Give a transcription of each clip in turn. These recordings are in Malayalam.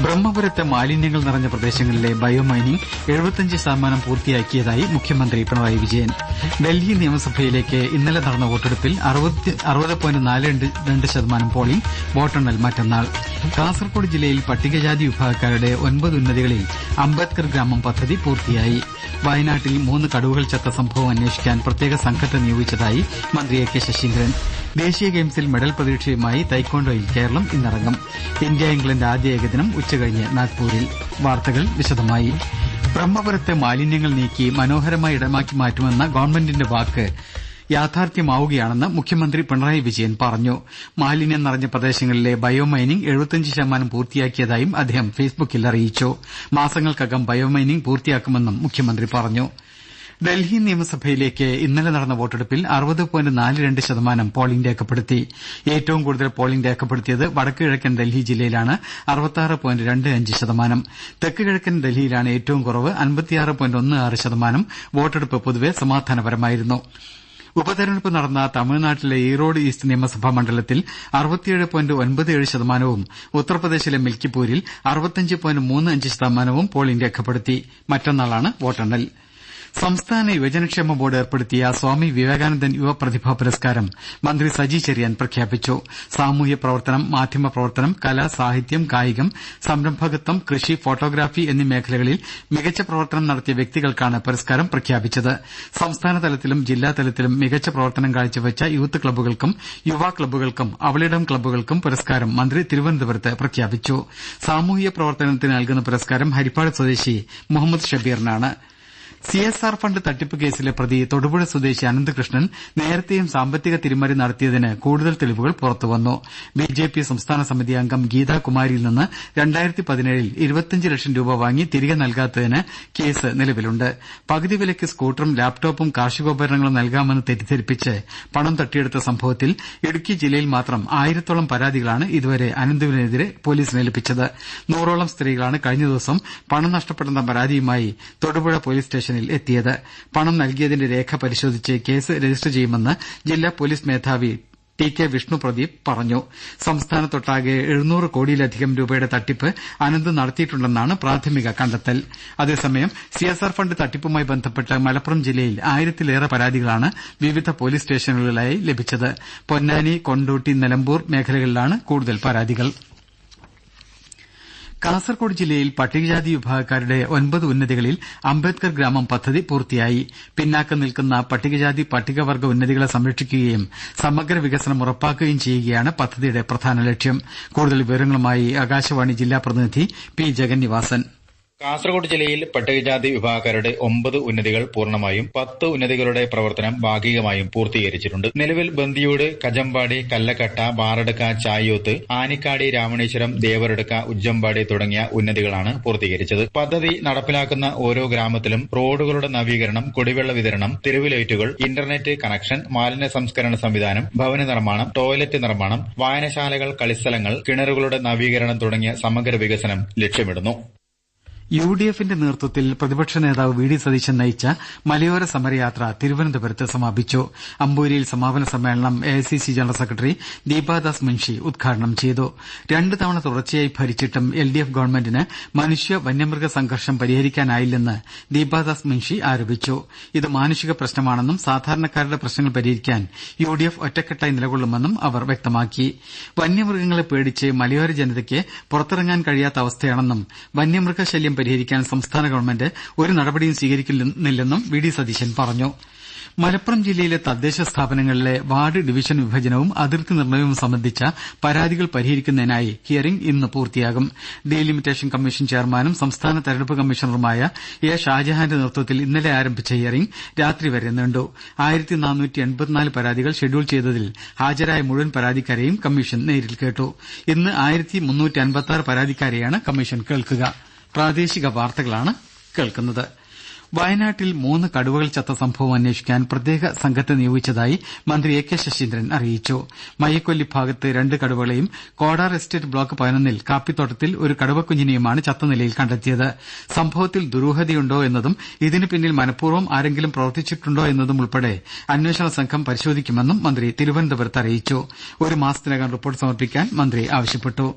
ബ്രഹ്മപുരത്തെ മാലിന്യങ്ങൾ നിറഞ്ഞ പ്രദേശങ്ങളിലെ ബയോ ബയോമൈനിംഗ് എഴുപത്തിയഞ്ച് ശതമാനം പൂർത്തിയാക്കിയതായി മുഖ്യമന്ത്രി പിണറായി വിജയൻ. ഡൽഹി നിയമസഭയിലേക്ക് ഇന്നലെ നടന്ന വോട്ടെടുപ്പിൽ അറുപത് പോയിന്റ് നാല് രണ്ട് ശതമാനം പോളിംഗ് വോട്ടെണ്ണൽ മറ്റന്നാൾ. കാസർകോട് ജില്ലയിൽ പട്ടികജാതി വിഭാഗക്കാരുടെ ഒൻപത് ഉന്നതികളിൽ അംബേദ്കർ ഗ്രാമം പദ്ധതി പൂർത്തിയായി. വയനാട്ടിൽ മൂന്ന് കടുവകൾ ചത്ത സംഭവം അന്വേഷിക്കാൻ പ്രത്യേക സംഘത്തെ നിയോഗിച്ചതായി മന്ത്രി എ കെ ശശീന്ദ്രൻ. ദേശീയ ഗെയിംസിൽ മെഡൽ പ്രതീക്ഷയുമായി തൈക്കോണ്ടോയിൽ കേരളം ഇന്നിറങ്ങും. ഇന്ത്യ ഇംഗ്ലണ്ട് ആദ്യ ഏകദിനം ഉച്ചകഴിഞ്ഞ് നാഗ്പൂരിൽ. വാർത്തകൾ വിശദമായി. ബ്രഹ്മപുരത്തെ മാലിന്യങ്ങൾ നീക്കി മനോഹരമായ ഇടമാക്കി മാറ്റുമെന്ന ഗവൺമെന്റിന്റെ വാക്ക് യാഥാർത്ഥ്യമാവുകയാണെന്ന് മുഖ്യമന്ത്രി പിണറായി വിജയൻ പറഞ്ഞു. മാലിന്യം നിറഞ്ഞ പ്രദേശങ്ങളിലെ ബയോമൈനിംഗ് എഴുപത്തിയഞ്ച് ശതമാനം പൂർത്തിയാക്കിയതായും അദ്ദേഹം ഫേസ്ബുക്കിൽ അറിയിച്ചു. മാസങ്ങൾക്കകം ബയോമൈനിംഗ് പൂർത്തിയാക്കുമെന്നും മുഖ്യമന്ത്രി പറഞ്ഞു. ഡൽഹി നിയമസഭയിലേക്ക് ഇന്നലെ നടന്ന വോട്ടെടുപ്പിൽ അറുപത് പോയിന്റ് നാല് രണ്ട് ശതമാനം പോളിംഗ് രേഖപ്പെടുത്തി. ഏറ്റവും കൂടുതൽ പോളിംഗ് രേഖപ്പെടുത്തിയത് വടക്ക് കിഴക്കൻ ഡൽഹി ജില്ലയിലാണ് അറുപത്തിയാറ് പോയിന്റ് രണ്ട് അഞ്ച് ശതമാനം. തെക്ക് കിഴക്കൻ ഡൽഹിയിലാണ് ഏറ്റവും കുറവ് അൻപത്തിയാറ് പോയിന്റ് ഒന്ന് ആറ് ശതമാനം വോട്ടെടുപ്പ് പൊതുവെ സമാധാനപരമായിരുന്നു. ഉപതെരഞ്ഞെടുപ്പ് നടന്ന തമിഴ്നാട്ടിലെ ഈറോഡ് ഈസ്റ്റ് നിയമസഭാ മണ്ഡലത്തിൽ അറുപത്തിയേഴ് പോയിന്റ് ഒൻപത് ഏഴ് ശതമാനവും ഉത്തർപ്രദേശിലെ മിൽക്കിപൂരിൽ അറുപത്തിയഞ്ച് പോയിന്റ് മൂന്ന് അഞ്ച് ശതമാനവും പോളിംഗ് രേഖപ്പെടുത്തി. മറ്റന്നാളാണ് വോട്ടെണ്ണൽ. സംസ്ഥാന യുവജനക്ഷേമ ബോർഡ് ഏർപ്പെടുത്തിയ സ്വാമി വിവേകാനന്ദൻ യുവ പ്രതിഭാ പുരസ്കാരം മന്ത്രി സജി ചെറിയാൻ പ്രഖ്യാപിച്ചു. സാമൂഹ്യ പ്രവർത്തനം മാധ്യമ പ്രവർത്തനം കല സാഹിത്യം കായികം സംരംഭകത്വം കൃഷി ഫോട്ടോഗ്രാഫി എന്നീ മേഖലകളിൽ മികച്ച പ്രവർത്തനം നടത്തിയ വ്യക്തികൾക്കാണ് പുരസ്കാരം പ്രഖ്യാപിച്ചത്. സംസ്ഥാന തലത്തിലും ജില്ലാ തലത്തിലും മികച്ച പ്രവർത്തനം കാഴ്ചവെച്ച യൂത്ത് ക്ലബ്ബുകൾക്കും യുവാ ക്ലബ്ബുകൾക്കും അവളിടം ക്ലബ്ബുകൾക്കും പുരസ്കാരം മന്ത്രി തിരുവനന്തപുരത്ത് പ്രഖ്യാപിച്ചു. സാമൂഹ്യ പ്രവർത്തനത്തിന് നൽകുന്ന പുരസ്കാരം ഹരിപ്പാട് സ്വദേശി മുഹമ്മദ് ഷബീറിനാണ്. സി എസ് ആർ ഫണ്ട് തട്ടിപ്പ് കേസിലെ പ്രതി തൊടുപുഴ സ്വദേശി അനന്തകൃഷ്ണൻ നേരത്തെയും സാമ്പത്തിക തിരിമറി നടത്തിയതിന് കൂടുതൽ തെളിവുകൾ പുറത്തുവന്നു. ബി ജെ പി സംസ്ഥാന സമിതി അംഗം ഗീതാ കുമാരിയിൽ നിന്ന് രണ്ടായിരത്തി പതിനേഴിൽ ഇരുപത്തിയഞ്ച് ലക്ഷം രൂപ വാങ്ങി തിരികെ നൽകാത്തതിന് കേസ് നിലവിലുണ്ട്. പകുതി വിലയ്ക്ക് സ്കൂട്ടറും ലാപ്ടോപ്പും കാർഷികോപകരണങ്ങളും നൽകാമെന്ന് തെറ്റിദ്ധരിപ്പിച്ച് പണം തട്ടിയെടുത്ത സംഭവത്തിൽ ഇടുക്കി ജില്ലയിൽ മാത്രം ആയിരത്തോളം പരാതികളാണ് ഇതുവരെ അനന്തുവിനെതിരെ പോലീസിന് ലഭിച്ചത് നൂറോളം സ്ത്രീകളാണ് കഴിഞ്ഞ ദിവസം പണം നഷ്ടപ്പെടുന്ന പരാതിയുമായി തൊടുപുഴ പോലീസ് സ്റ്റേഷൻ സ്റ്റേഷനിൽ എത്തിയത്. പണം നൽകിയതിന്റെ രേഖ പരിശോധിച്ച് കേസ് രജിസ്റ്റർ ചെയ്യുമെന്ന് ജില്ലാ പോലീസ് മേധാവി ടി കെ വിഷ്ണു പ്രദീപ് പറഞ്ഞു. സംസ്ഥാനത്തൊട്ടാകെ എഴുന്നൂറ് കോടിയിലധികം രൂപയുടെ തട്ടിപ്പ് അനന്ത് നടത്തിയിട്ടുണ്ടെന്നാണ് പ്രാഥമിക കണ്ടെത്തൽ. അതേസമയം സി എസ് ആർ ഫണ്ട് തട്ടിപ്പുമായി ബന്ധപ്പെട്ട് മലപ്പുറം ജില്ലയിൽ ആയിരത്തിലേറെ പരാതികളാണ് വിവിധ പോലീസ് സ്റ്റേഷനുകളിലായി ലഭിച്ചത്. പൊന്നാനി കൊണ്ടോട്ടി നിലമ്പൂർ മേഖലകളിലാണ് കൂടുതൽ പരാതികൾ. കാസർകോട് ജില്ലയിൽ പട്ടികജാതി വിഭാഗക്കാരുടെ ഒൻപത് ഉന്നതികളിൽ അംബേദ്കർ ഗ്രാമം പദ്ധതി പൂർത്തിയായി. പിന്നാക്കം നിൽക്കുന്ന പട്ടികജാതി പട്ടികവർഗ ഉന്നതികളെ സംരക്ഷിക്കുകയും സമഗ്ര വികസനം ഉറപ്പാക്കുകയും ചെയ്യുകയാണ് പദ്ധതിയുടെ പ്രധാന ലക്ഷ്യം. കൂടുതൽ വിവരങ്ങളുമായി ആകാശവാണി ജില്ലാ പ്രതിനിധി പി ജഗന്നിവാസൻ. കാസർഗോഡ് ജില്ലയിൽ പട്ടികജാതി വിഭാഗക്കാരുടെ ഒമ്പത് ഉന്നതികൾ പൂർണമായും പത്ത് ഉന്നതികളുടെ പ്രവർത്തനം ഭാഗികമായും പൂർത്തീകരിച്ചിട്ടുണ്ട്. നിലവിൽ ബന്ദിയോട് കജമ്പാടി കല്ലക്കട്ട ബാറടുക്ക ചായോത്ത് ആനിക്കാടി രാമണേശ്വരം ദേവരടുക്ക ഉജ്ജമ്പാടി തുടങ്ങിയ ഉന്നതികളാണ് പൂർത്തീകരിച്ചത്. പദ്ധതി നടപ്പിലാക്കുന്ന ഓരോ ഗ്രാമത്തിലും റോഡുകളുടെ നവീകരണം കുടിവെള്ള വിതരണം തെരുവുലൈറ്റുകൾ ഇന്റർനെറ്റ് കണക്ഷൻ മാലിന്യ സംസ്കരണ സംവിധാനം ഭവന നിർമ്മാണം ടോയ്ലറ്റ് നിർമ്മാണം വായനശാലകൾ കളിസ്ഥലങ്ങൾ കിണറുകളുടെ നവീകരണം തുടങ്ങിയ സമഗ്ര വികസനം ലക്ഷ്യമിടുന്നു. യു ഡി എഫിന്റെ നേതൃത്വത്തിൽ പ്രതിപക്ഷ നേതാവ് വി ഡി സതീശൻ നയിച്ച മലയോര സമരയാത്ര തിരുവനന്തപുരത്ത് സമാപിച്ചു. അമ്പൂരിയിൽ സമാപന സമ്മേളനം A I C C general secretary Deepadas Munshi ഉദ്ഘാടനം ചെയ്തു. രണ്ട് തവണ തുടർച്ചയായി ഭരിച്ചിട്ടും എൽ ഡി എഫ് ഗവൺമെന്റിന് മനുഷ്യ വന്യമൃഗ സംഘർഷം പരിഹരിക്കാനായില്ലെന്ന് ദീപാദാസ് മുൻഷി ആരോപിച്ചു. ഇത് മാനുഷിക പ്രശ്നമാണെന്നും സാധാരണക്കാരുടെ പ്രശ്നങ്ങൾ പരിഹരിക്കാൻ യു ഡി എഫ് ഒറ്റക്കെട്ടായി നിലകൊള്ളുമെന്നും അവർ വ്യക്തമാക്കി. വന്യമൃഗങ്ങളെ പേടിച്ച് മലയോര ജനതയ്ക്ക് പുറത്തിറങ്ങാൻ കഴിയാത്ത അവസ്ഥയാണെന്നും വന്യമൃഗശല്യം പരിഹരിക്കാൻ സംസ്ഥാന ഗവൺമെന്റ് ഒരു നടപടിയും സ്വീകരിക്കുന്നില്ലെന്നും വി ഡി സതീശൻ പറഞ്ഞു. മലപ്പുറം ജില്ലയിലെ തദ്ദേശ സ്ഥാപനങ്ങളിലെ വാർഡ് ഡിവിഷൻ വിഭജനവും അതിർത്തി നിർണയവും സംബന്ധിച്ച പരാതികൾ പരിഹരിക്കുന്നതിനായി ഹിയറിംഗ് ഇന്ന് പൂർത്തിയാകും. ഡീലിമിറ്റേഷൻ കമ്മീഷൻ ചെയർമാനും സംസ്ഥാന തെരഞ്ഞെടുപ്പ് കമ്മീഷണറുമായ എ ഷാജഹാന്റെ നേതൃത്വത്തിൽ ഇന്നലെ ആരംഭിച്ച ഹിയറിംഗ് രാത്രി വരെ നീണ്ടു. പരാതികൾ ഷെഡ്യൂൾ ചെയ്തതിൽ ഹാജരായ മുഴുവൻ പരാതിക്കാരെയും കമ്മീഷൻ നേരിൽ കേട്ടു. ഇന്ന് പരാതിക്കാരെയാണ് കമ്മീഷൻ കേൾക്കുക. പ്രാദേശിക വാർത്തകളാണ് കേൾക്കുന്നത്. വയനാട്ടിൽ മൂന്ന് കടുവകൾ ചത്ത സംഭവം അന്വേഷിക്കാൻ പ്രത്യേക സംഘത്തെ നിയോഗിച്ചതായി മന്ത്രി എ കെ ശശീന്ദ്രൻ അറിയിച്ചു. മയ്യക്കൊല്ലി ഭാഗത്ത് രണ്ട് കടുവകളെയും കോടാർ എസ്റ്റേറ്റ് ബ്ലോക്ക് പതിനൊന്നിൽ കാപ്പിത്തോട്ടത്തിൽ ഒരു കടുവക്കുഞ്ഞിനെയുമാണ് ചത്ത നിലയിൽ കണ്ടെത്തിയത്. സംഭവത്തിൽ ദുരൂഹതയുണ്ടോ എന്നതും ഇതിന് പിന്നിൽ മനഃപൂർവം ആരെങ്കിലും പ്രവർത്തിച്ചിട്ടുണ്ടോ എന്നതും ഉൾപ്പെടെ അന്വേഷണ സംഘം പരിശോധിക്കുമെന്നും മന്ത്രി തിരുവനന്തപുരത്ത് അറിയിച്ചു. ഒരു മാസത്തിനകം റിപ്പോർട്ട് സമർപ്പിക്കാൻ മന്ത്രി ആവശ്യപ്പെട്ടു.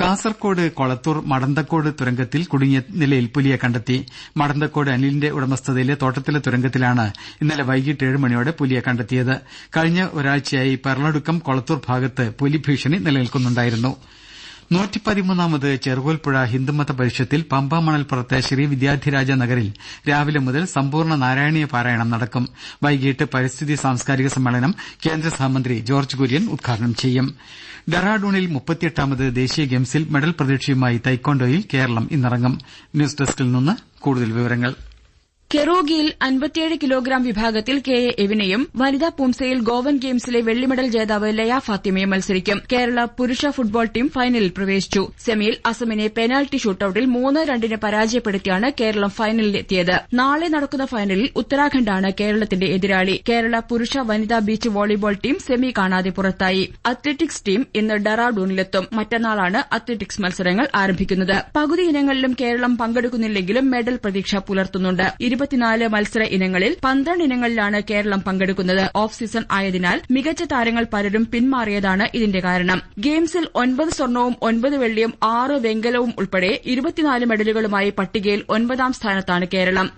കാസർകോട് കൊളത്തൂർ മടന്തക്കോട് തുരങ്കത്തിൽ കുടുങ്ങിയ നിലയിൽ പുലിയെ കണ്ടെത്തി. മടന്തക്കോട് അനിലിന്റെ ഉടമസ്ഥതയിലെ തോട്ടത്തിലെ തുരങ്കത്തിലാണ് ഇന്നലെ വൈകിട്ട് ഏഴ് മണിയോടെ പുലിയെ കണ്ടെത്തിയത്. കഴിഞ്ഞ ഒരാഴ്ചയായി പെർളടുക്കം കൊളത്തൂർ ഭാഗത്ത് പുലി ഭീഷണി നൂറ്റിപ്പതിമൂന്നാമത് ചെറുകോൽപ്പുഴ ഹിന്ദുമത പരിഷത്തിൽ പമ്പാ മണൽപ്പുറത്തെ ശ്രീ വിദ്യാധിരാജ നഗറിൽ രാവിലെ മുതൽ സമ്പൂർണ നാരായണീയ പാരായണം നടക്കും. വൈകിട്ട് പരിസ്ഥിതി സാംസ്കാരിക സമ്മേളനം കേന്ദ്ര സഹമന്ത്രി ജോർജ് കുര്യൻ ഉദ്ഘാടനം ചെയ്യും. ഡെറാഡൂണിൽ മുപ്പത്തിയെട്ടാമത് ദേശീയ ഗെയിംസിൽ മെഡൽ പ്രതീക്ഷയുമായി തൈക്കോണ്ടോയിൽ കേരളം ഇന്നിറങ്ങും. ന്യൂസ് ഡെസ്കിൽ നിന്ന് കൂടുതൽ വിവരങ്ങൾ. കെറോഗിയിൽ അൻപത്തിയേഴ് കിലോഗ്രാം വിഭാഗത്തിൽ കെ എ എവിനെയും വനിതാ പൂംസയിൽ ഗോവൻ ഗെയിംസിലെ വെള്ളിമെഡൽ ജേതാവ് ലയ ഫാത്തിമയും മത്സരിക്കും. കേരള പുരുഷ ഫുട്ബോൾ ടീം ഫൈനലിൽ പ്രവേശിച്ചു. സെമിയിൽ അസമിനെ പെനാൽറ്റി ഷൂട്ടൌട്ടിൽ മൂന്ന് രണ്ടിന് പരാജയപ്പെടുത്തിയാണ് കേരളം ഫൈനലിലെത്തിയത്. നാളെ നടക്കുന്ന ഫൈനലിൽ ഉത്തരാഖണ്ഡാണ് കേരളത്തിന്റെ എതിരാളി. കേരള പുരുഷ വനിതാ ബീച്ച് വോളിബോൾ ടീം സെമി കാണാതെ പുറത്തായി. അത്ലറ്റിക്സ് ടീം ഇന്ന് ഡെറാഡൂണിലെത്തും. മറ്റന്നാളാണ് അത്ലറ്റിക്സ് മത്സരങ്ങൾ ആരംഭിക്കുന്നത്. പകുതി ഇനങ്ങളിലും കേരളം പങ്കെടുക്കുന്നില്ലെങ്കിലും മെഡൽ പ്രതീക്ഷ പുലർത്തുന്നുണ്ട്. ഇരുപത്തിനാല് മത്സര ഇനങ്ങളിൽ പന്ത്രണ്ട് ഇനങ്ങളിലാണ് കേരളം പങ്കെടുക്കുന്നത്. ഓഫ് സീസൺ ആയതിനാൽ മികച്ച താരങ്ങൾ പലരും പിന്മാറിയതാണ് ഇതിന്റെ കാരണം. ഗെയിംസിൽ ഒൻപത് സ്വർണവും ഒൻപത് വെള്ളിയും ആറ് വെങ്കലവും ഉൾപ്പെടെ ഇരുപത്തിനാല് മെഡലുകളുമായി പട്ടികയിൽ ഒൻപതാം സ്ഥാനത്താണ് കേരളം.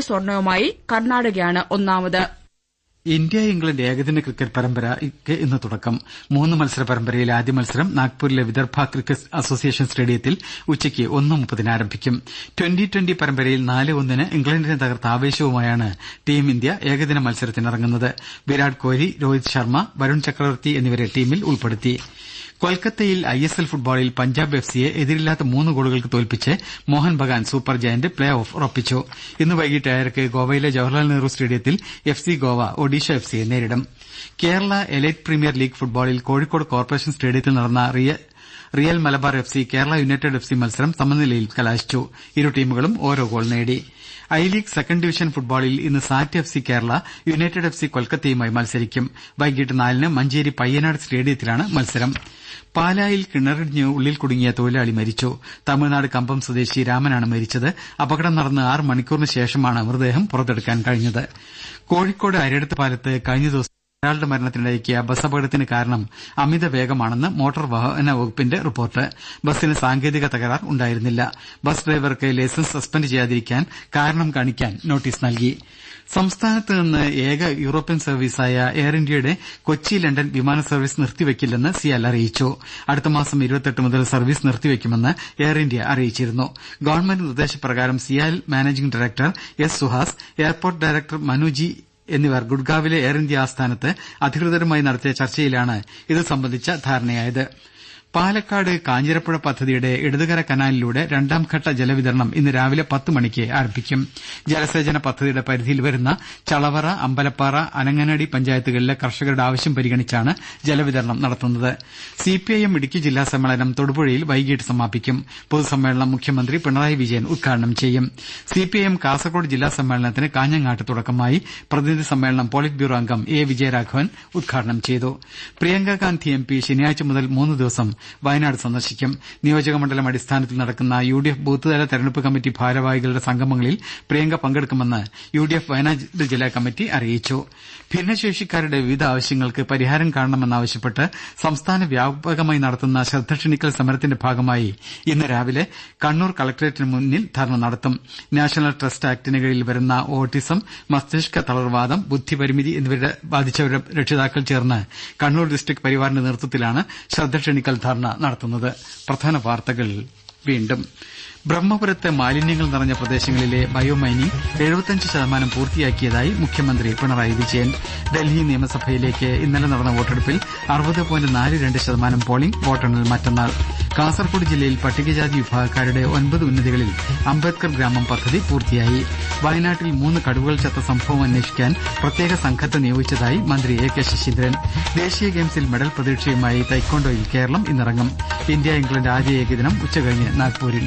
സ്വർണവുമായി കർണാടകയാണ് ഒന്നാമത്. ഇന്ത്യ ഇംഗ്ലണ്ട് ഏകദിന ക്രിക്കറ്റ് പരമ്പരയ്ക്ക് ഇന്ന് തുടക്കം. മൂന്ന് മത്സര പരമ്പരയിലെ ആദ്യ മത്സരം നാഗ്പൂരിലെ വിദർഭ ക്രിക്കറ്റ് അസോസിയേഷൻ സ്റ്റേഡിയത്തിൽ ഉച്ചയ്ക്ക് ഒന്ന് മുപ്പതിന് ആരംഭിക്കും. ട്വന്റി ട്വന്റി പരമ്പരയിൽ നാല് ഒന്നിന് ഇംഗ്ലണ്ടിനെ തകർത്ത ആവേശവുമായാണ് ടീം ഇന്ത്യ ഏകദിന മത്സരത്തിനിറങ്ങുന്നത്. വിരാട് കോഹ്ലി രോഹിത് ശർമ്മ വരുൺ ചക്രവർത്തി എന്നിവരെ ടീമിൽ ഉൾപ്പെടുത്തി. കൊൽക്കത്തയിൽ ഐ എസ് എൽ ഫുട്ബോളിൽ പഞ്ചാബ് എഫ് സിയെ എതിരില്ലാത്ത മൂന്ന് ഗോളുകൾക്ക് തോൽപ്പിച്ച് Mohun Bagan super giant play off ഉറപ്പിച്ചു. ഇന്ന് വൈകിട്ട് ഏഴരക്ക് ഗോവയിലെ ജവഹർലാൽ നെഹ്റു സ്റ്റേഡിയത്തിൽ F C Goa Odisha F സിയെ നേരിടും. കേരള എലൈറ്റ് പ്രീമിയർ ലീഗ് ഫുട്ബോളിൽ കോഴിക്കോട് കോർപ്പറേഷൻ സ്റ്റേഡിയത്തിൽ നടന്ന real Malabar F C Kerala united F C മത്സരം സമനിലയിൽ കലാശിച്ചു. ഇരു ടീമുകളും ഓരോ ഗോൾ നേടി. ഐ ലീഗ് സെക്കൻഡ് ഡിവിഷൻ ഫുട്ബോളിൽ ഇന്ന് SAT F C Kerala united F C കൊൽക്കത്തയുമായി മത്സരിക്കും. വൈകിട്ട് നാലിന് മഞ്ചേരി പയ്യനാട് സ്റ്റേഡിയത്തിലാണ് മത്സരം. പാലായിൽ കിണറിടിഞ്ഞ് ഉള്ളിൽ കുടുങ്ങിയ തൊഴിലാളി മരിച്ചു. തമിഴ്നാട് കമ്പം സ്വദേശി രാമനാണ് മരിച്ചത്. അപകടം നടന്ന് ആറ് മണിക്കൂറിന് ശേഷമാണ് മൃതദേഹം പുറത്തെടുക്കാൻ കഴിഞ്ഞത്. കോഴിക്കോട് അരിയടത്ത് പാലത്ത് കഴിഞ്ഞ ദിവസം ഒരാളുടെ മരണത്തിനിടയാക്കിയ ബസ് അപകടത്തിന് കാരണം അമിത വേഗമാണെന്ന് മോട്ടോർ വാഹന വകുപ്പിന്റെ റിപ്പോർട്ട്. ബസ്സിന് സാങ്കേതിക തകരാർ ഉണ്ടായിരുന്നില്ല. ബസ് ഡ്രൈവർക്ക് ലൈസൻസ് സസ്പെൻഡ് ചെയ്യാതിരിക്കാൻ കാരണം കാണിക്കാൻ നോട്ടീസ് നൽകി. സംസ്ഥാനത്ത് നിന്ന് ഏക യൂറോപ്യൻ സർവീസായ എയർ ഇന്ത്യയുടെ കൊച്ചി ലണ്ടൻ വിമാന സർവീസ് നിർത്തിവെക്കില്ലെന്ന് സിയാൽ അറിയിച്ചു. അടുത്തമാസം മുതൽ സർവീസ് നിർത്തിവെക്കുമെന്ന് എയർ ഇന്ത്യ അറിയിച്ചിരുന്നു. ഗവൺമെന്റ് നിർദ്ദേശപ്രകാരം CIAL managing director S Suhas airport director Manu G എന്നിവർ ഗുഡ്ഗാവിലെ എയർ ഇന്ത്യ ആസ്ഥാനത്ത് അധികൃതരുമായി നടത്തിയ ചർച്ചയിലാണ് ഇതു സംബന്ധിച്ച ധാരണയായത് പാലക്കാട് കാഞ്ഞിരപ്പുഴ പദ്ധതിയുടെ ഇടതുകര കനാലിലൂടെ രണ്ടാംഘട്ട ജലവിതരണം ഇന്ന് രാവിലെ പത്ത് മണിക്ക് ആരംഭിക്കും. ജലസേചന പദ്ധതിയുടെ പരിധിയിൽ വരുന്ന ചളവറ അമ്പലപ്പാറ അനങ്ങനടി പഞ്ചായത്തുകളിലെ കർഷകരുടെ ആവശ്യം പരിഗണിച്ചാണ് ജലവിതരണം നടത്തുന്നത്. സിപിഐഎം ഇടുക്കി ജില്ലാ സമ്മേളനം തൊടുപുഴയിൽ വൈകിട്ട് സമാപിക്കും. പൊതുസമ്മേളനം മുഖ്യമന്ത്രി പിണറായി വിജയൻ ഉദ്ഘാടനം ചെയ്യും. സിപിഐഎം കാസർകോട് ജില്ലാ സമ്മേളനത്തിന് കാഞ്ഞങ്ങാട്ട് തുടക്കമായി പ്രതിനിധി സമ്മേളനം പോളിറ്റ് ബ്യൂറോ അംഗം എ വിജയരാഘവൻ ഉദ്ഘാടനം ചെയ്തു. പ്രിയങ്കാഗാന്ധി എം പി ശനിയാഴ്ച മുതൽ മൂന്ന് ദിവസം വയനാട് സന്ദർശിക്കും. നിയോജകമണ്ഡലം അടിസ്ഥാനത്തിൽ നടക്കുന്ന യു ഡി എഫ് ബൂത്ത്തല തെരഞ്ഞെടുപ്പ് കമ്മിറ്റി ഭാരവാഹികളുടെ സംഗമങ്ങളിൽ പ്രിയങ്ക പങ്കെടുക്കുമെന്ന് യു ഡി എഫ് വയനാട് ജില്ലാ കമ്മിറ്റി അറിയിച്ചു. ഭിന്നശേഷിക്കാരുടെ വിവിധ ആവശ്യങ്ങൾക്ക് പരിഹാരം കാണണമെന്നാവശ്യപ്പെട്ട് സംസ്ഥാന വ്യാപകമായി നടത്തുന്ന ശ്രദ്ധ ക്ഷണിക്കൽ സമരത്തിന്റെ ഭാഗമായി ഇന്ന് രാവിലെ കണ്ണൂർ കളക്ടറേറ്റിന് മുന്നിൽ ധർണ നടത്തും. നാഷണൽ ട്രസ്റ്റ് ആക്ടിന് കീഴിൽ വരുന്ന ഓട്ടിസം മസ്തിഷ്ക തളർവാദം ബുദ്ധിപരിമിതി എന്നിവരെ ബാധിച്ചവരുടെ രക്ഷിതാക്കൾ ചേർന്ന് കണ്ണൂർ ഡിസ്ട്രിക്ട് പരിവാറിന്റെ നേതൃത്വത്തിലാണ് ശ്രദ്ധ ക്ഷണിക്കൽ ധർണ നടത്തുന്നത്. പ്രധാന വാർത്തകൾ വീണ്ടും. ബ്രഹ്മപുരത്തെ മാലിന്യങ്ങൾ നിറഞ്ഞ പ്രദേശങ്ങളിലെ ബയോമൈനിംഗ് എഴുപത്തഞ്ച് ശതമാനം പൂർത്തിയാക്കിയതായി മുഖ്യമന്ത്രി പിണറായി വിജയൻ. ഡൽഹി നിയമസഭയിലേക്ക് ഇന്നലെ നടന്ന വോട്ടെടുപ്പിൽ അറുപത് പോയിന്റ് നാല് രണ്ട് ശതമാനം പോളിംഗ് വോട്ടെണ്ണൽ മറ്റന്നാൾ. കാസർകോട് ജില്ലയിൽ പട്ടികജാതി വിഭാഗക്കാരുടെ ഒൻപത് ഉന്നതികളിൽ അംബേദ്കർ ഗ്രാമം പദ്ധതി പൂർത്തിയായി. വയനാട്ടിൽ മൂന്ന് കടുവകൾ ചത്ത സംഭവം അന്വേഷിക്കാൻ പ്രത്യേക സംഘത്തെ നിയോഗിച്ചതായി മന്ത്രി എ കെ ശശീന്ദ്രൻ. ദേശീയ ഗെയിംസിൽ മെഡൽ പ്രതീക്ഷയുമായി തൈക്കോണ്ടോയിൽ കേരളം ഇന്നിറങ്ങും. ഇന്ത്യ ഇംഗ്ലണ്ട് ആദ്യ ഏകദിനം ഉച്ചകഴിഞ്ഞ് നാഗ്പൂരിൽ.